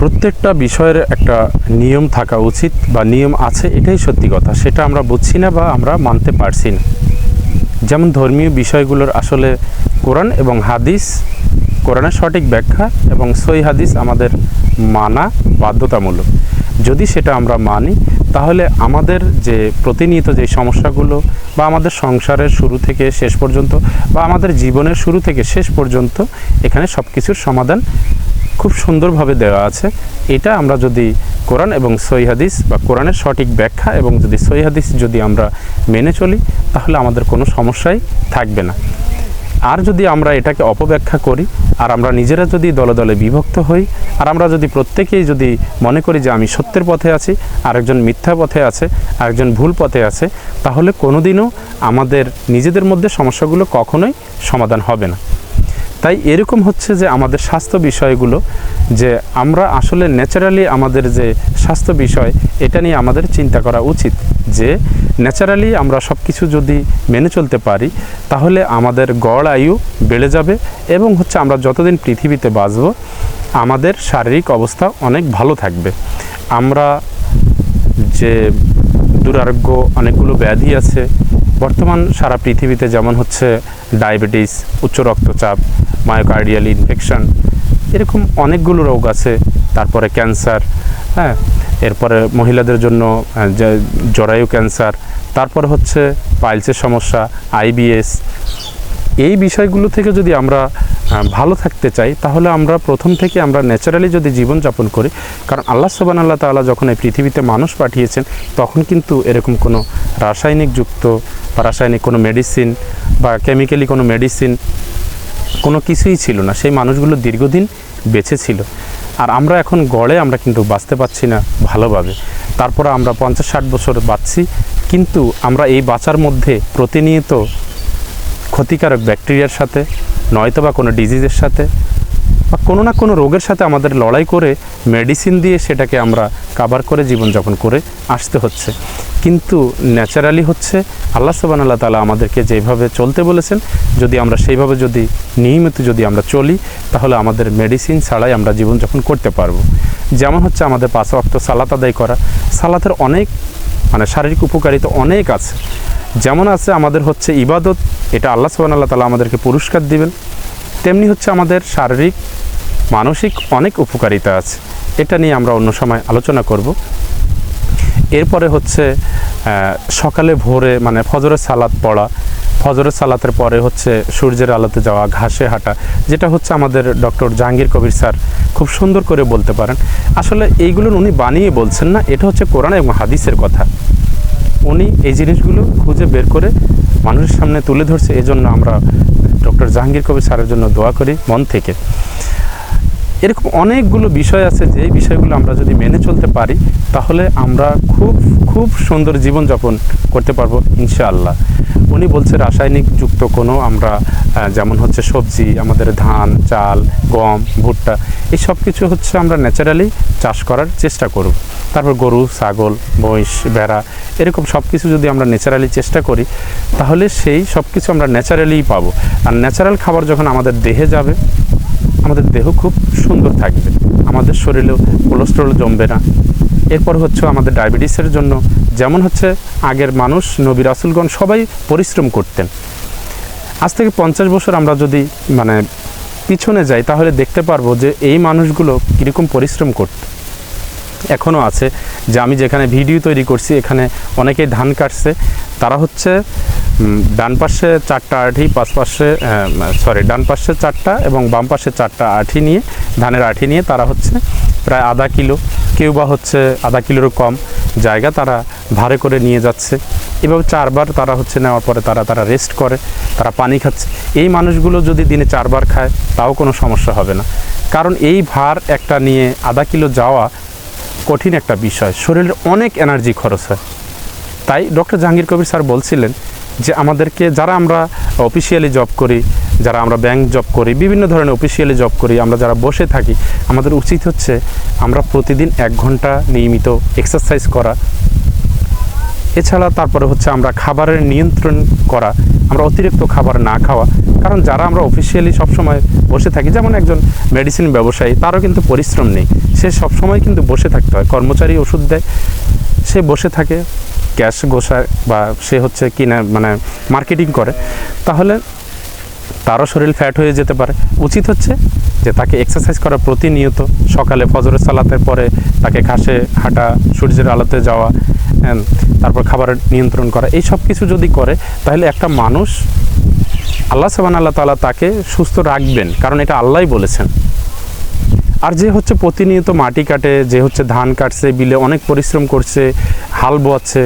প্রত্যেকটা বিষয়ের একটা নিয়ম থাকা উচিত বা নিয়ম আছে, এটাই সত্যি কথা। সেটা আমরা বুঝছি না বা আমরা মানতে পারছি না। যেমন ধর্মীয় বিষয়গুলোর আসলে কোরআন এবং হাদিস, কোরআনের সঠিক ব্যাখ্যা এবং সই হাদিস আমাদের মানা বাধ্যতামূলক। যদি সেটা আমরা মানি, তাহলে আমাদের যে প্রতিনিয়ত যে সমস্যাগুলো বা আমাদের সংসারের শুরু থেকে শেষ পর্যন্ত বা আমাদের জীবনের শুরু থেকে শেষ পর্যন্ত এখানে সব কিছুর সমাধান খুব সুন্দরভাবে দেওয়া আছে। এটা আমরা যদি কোরআন এবং সই হাদিস বা কোরআনের সঠিক ব্যাখ্যা এবং যদি সই হাদিস যদি আমরা মেনে চলি, তাহলে আমাদের কোনো সমস্যাই থাকবে না। আর যদি আমরা এটাকে অপব্যাখ্যা করি, আর আমরা নিজেরা যদি দলে দলে বিভক্ত হই, আর আমরা যদি প্রত্যেকেই যদি মনে করি যে আমি সত্যের পথে আছি, আরেকজন মিথ্যা পথে আছে, আরেকজন ভুল পথে আছে, তাহলে কোনোদিনও আমাদের নিজেদের মধ্যে সমস্যাগুলো কখনোই সমাধান হবে না। তাই এরকম হচ্ছে যে আমাদের স্বাস্থ্য বিষয়গুলো, যে আমরা আসলে ন্যাচারালি আমাদের যে স্বাস্থ্য বিষয়, এটা নিয়ে আমাদের চিন্তা করা উচিত যে ন্যাচারালি আমরা সব কিছু যদি মেনে চলতে পারি, তাহলে আমাদের গড় আয়ু বেড়ে যাবে এবং হচ্ছে আমরা যতদিন পৃথিবীতে বাঁচব, আমাদের শারীরিক অবস্থা অনেক ভালো থাকবে। আমরা যে দুরারোগ্য অনেকগুলো ব্যাধি আছে বর্তমান সারা পৃথিবীতে যেমন হচ্ছে ডায়াবেটিস, উচ্চ রক্তচাপ মায়োকার্ডিয়াল ইনফেকশন এরকম অনেকগুলো রোগ আছে, তারপরে ক্যান্সার হ্যাঁ এরপরে মহিলাদের জন্য জরায়ু ক্যান্সার, তারপরে হচ্ছে পাইলসের সমস্যা, আইবিএস এই বিষয়গুলো থেকে যদি আমরা ভালো থাকতে চাই, তাহলে আমরা প্রথম থেকে আমরা ন্যাচারালি যদি জীবনযাপন করি, কারণ আল্লাহ সবান আল্লাহ তাআলা যখন এই পৃথিবীতে মানুষ পাঠিয়েছেন, তখন কিন্তু এরকম কোনো রাসায়নিক যুক্ত বা রাসায়নিক কোনো মেডিসিন বা কেমিক্যালি কোনো মেডিসিন কোনো কিছুই ছিল না। সেই মানুষগুলো দীর্ঘদিন বেঁচে ছিল। আর আমরা এখন গড়ে আমরা কিন্তু বাঁচতে পারছি না ভালোভাবে। তারপরে আমরা পঞ্চাশ ষাট বছর বাঁচছি, কিন্তু আমরা এই বাঁচার মধ্যে প্রতিনিয়ত ক্ষতিকারক ব্যাকটেরিয়ার সাথে, নয়তো বা কোনো ডিজিজের সাথে বা কোনো না কোনো রোগের সাথে আমাদের লড়াই করে মেডিসিন দিয়ে সেটাকে আমরা কাভার করে জীবনযাপন করে আসতে হচ্ছে। কিন্তু ন্যাচারালি হচ্ছে আল্লাহ সুবান আল্লাহ তালা আমাদেরকে যেভাবে চলতে বলেছেন, যদি আমরা সেইভাবে যদি নিয়মিত যদি আমরা চলি, তাহলে আমাদের মেডিসিন ছাড়াই আমরা জীবনযাপন করতে পারব। যেমন হচ্ছে আমাদের পাঁচ অক্ত সালাত আদায় করা। সালাতের অনেক মানে শারীরিক উপকারিতা অনেক আছে। যেমন আছে আমাদের হচ্ছে ইবাদত, এটা আল্লাহ সুবান আল্লাহ তালা আমাদেরকে পুরস্কার দিবেন। তেমনি হচ্ছে আমাদের শারীরিক, মানসিক অনেক উপকারিতা আছে। এটা নিয়ে আমরা অন্য সময় আলোচনা করব। এরপরে হচ্ছে সকালে ভোরে মানে ফজরের সালাদ পড়া, ফজরের সালাতের পরে হচ্ছে সূর্যের আলোতে যাওয়া, ঘাসে হাঁটা, যেটা হচ্ছে আমাদের ডক্টর জাহাঙ্গীর কবির স্যার খুব সুন্দর করে বলতে পারেন। আসলে এইগুলো উনি বানিয়ে বলছেন না, এটা হচ্ছে কোরআন এবং হাদিসের কথা। উনি এই জিনিসগুলো খুঁজে বের করে মানুষের সামনে তুলে ধরছে। এজন্য আমরা ডক্টর জাহাঙ্গীর কবির স্যারের জন্য দোয়া করি মন থেকে। এরকম অনেকগুলো বিষয় আছে, যে বিষয়গুলো আমরা যদি মেনে চলতে পারি, তাহলে আমরা খুব খুব সুন্দর জীবনযাপন করতে পারব, ইনশাআল্লাহ। উনি বলছে রাসায়নিক যুক্ত কোনো আমরা যেমন হচ্ছে সবজি, আমাদের ধান, চাল, গম, ভুট্টা, এই সব কিছু হচ্ছে আমরা ন্যাচারালি চাষ করার চেষ্টা করব। তারপর গরু, ছাগল, মহিষ, ভেড়া, এরকম সব কিছু যদি আমরা ন্যাচারালি চেষ্টা করি, তাহলে সেই সব কিছু আমরা ন্যাচারালিই পাবো। আর ন্যাচারাল খাবার যখন আমাদের দেহে যাবে, আমাদের দেহ খুব সুন্দর থাকবে। আমাদের শরীরেও কোলেস্ট্রল জমবে না। এরপর হচ্ছে আমাদের ডায়াবেটিসের জন্য যেমন হচ্ছে আগের মানুষ, নবী, রাসুলগণ সবাই পরিশ্রম করতেন। আজ থেকে পঞ্চাশ বছর আমরা যদি মানে পিছনে যাই, তাহলে দেখতে পারব যে এই মানুষগুলো কীরকম পরিশ্রম করত। এখনও আছে যে আমি যেখানে ভিডিও তৈরি করছি, এখানে অনেকেই ধান কাটছে। তারা হচ্ছে ডান পাশে চারটা আঠি পাঁচ পাশে সরি ডান পাশে চারটা এবং বাম পাশে চারটা আঠি নিয়ে, ধানের আঠি নিয়ে তারা হচ্ছে প্রায় আধা কিলো। কেউ বা হচ্ছে আধা কিলোরও কম। জায়গা তারা ভারে করে নিয়ে যাচ্ছে এভাবে চারবার তারা হচ্ছে নেওয়ার পরে তারা তারা রেস্ট করে, তারা পানি খাচ্ছে। এই মানুষগুলো যদি দিনে চারবার খায়, তাও কোনো সমস্যা হবে না। কারণ এই ভার একটা নিয়ে আধা কিলো যাওয়া কঠিন একটা বিষয়। শরীরের অনেক এনার্জি খরচ হয়। তাই ডক্টর জাহাঙ্গীর কবির স্যার বলছিলেন যে, আমাদেরকে যারা আমরা অফিসিয়ালি জব করি যারা আমরা ব্যাংক জব করি, বিভিন্ন ধরনের অফিসিয়ালি জব করি, আমরা যারা বসে থাকি, আমাদের উচিত হচ্ছে আমরা প্রতিদিন এক ঘণ্টা নিয়মিত এক্সারসাইজ করা। এছাড়া তারপরে হচ্ছে আমরা খাবারের নিয়ন্ত্রণ করা, আমরা অতিরিক্ত খাবার না খাওয়া, কারণ যারা আমরা অফিসিয়ালি সবসময় বসে থাকি, যেমন একজন মেডিসিন ব্যবসায়ী, তারও কিন্তু পরিশ্রম নেই। সে সবসময় কিন্তু বসে থাকতে হয়, কর্মচারী ওষুধ দেয়, সে বসে থাকে ক্যাশ গোসায় বা সে হচ্ছে কিনা মানে মার্কেটিং করে। তাহলে তারও শরীর ফ্যাট হয়ে যেতে পারে। উচিত হচ্ছে যে তাকে এক্সারসাইজ করা প্রতিনিয়ত, সকালে ফজরের সালাতের পরে তাকে ঘাসে হাঁটা, সূর্যের আলোতে যাওয়া তারপর খাবারের নিয়ন্ত্রণ করা, এই সব কিছু যদি করে, তাহলে একটা মানুষ আল্লাহ সাবান আল্লাহ তাআলা তাকে সুস্থ রাখবেন, কারণ এটা আল্লাহই বলেছেন। আর যে হচ্ছে প্রতিনিয়ত মাটি কাটে, যে হচ্ছে ধান কাটছে, বিলে অনেক পরিশ্রম করছে, হাল বোয়াচ্ছে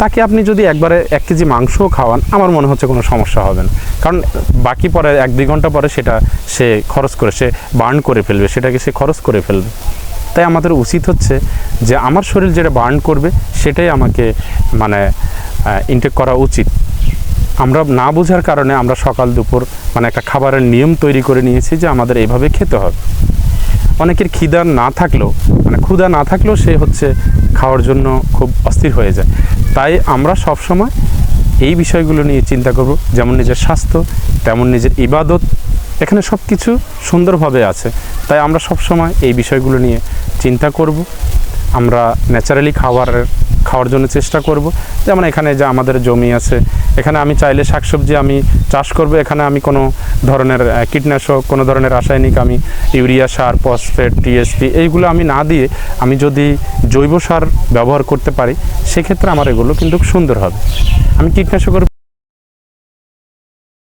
তাকে আপনি যদি একবারে এক কেজি মাংসও খাওয়ান, আমার মনে হচ্ছে কোনো সমস্যা হবে না। কারণ বাকি পরে এক দুই ঘণ্টা পরে সেটা সে খরচ করে, সে বার্ন করে ফেলবে, সেটাকে সে খরচ করে ফেলবে। তাই আমাদের উচিত হচ্ছে যে আমার শরীর যেটা বার্ন করবে, সেটাই আমাকে মানে ইনটেক করা উচিত। আমরা না বোঝার কারণে আমরা সকাল, দুপুর মানে একটা খাবারের নিয়ম তৈরি করে নিয়েছি যে আমাদের এইভাবে খেতে হবে। অনেকের খিদা না থাকলেও মানে ক্ষুধা না থাকলেও সে হচ্ছে খাওয়ার জন্য খুব অস্থির হয়ে যায়। তাই আমরা সব সময় এই বিষয়গুলো নিয়ে চিন্তা করব, যেমন নিজের স্বাস্থ্য, তেমন নিজের ইবাদত, এখানে সব কিছু সুন্দরভাবে আছে। তাই আমরা সব সময় এই বিষয়গুলো নিয়ে চিন্তা করব। আমরা ন্যাচারালি খাবারের খাওয়ার জন্য চেষ্টা করব। যেমন এখানে যে আমাদের জমি আছে, এখানে আমি চাইলে শাকসবজি আমি চাষ করব। এখানে আমি কোনো ধরনের কীটনাশক, কোনো ধরনের রাসায়নিক আমি ইউরিয়া সার, ফসফেট টিএসপি এইগুলো আমি না দিয়ে আমি যদি জৈব সার ব্যবহার করতে পারি, সেক্ষেত্রে আমার এগুলো কিন্তু সুন্দর হবে। আমি কীটনাশকের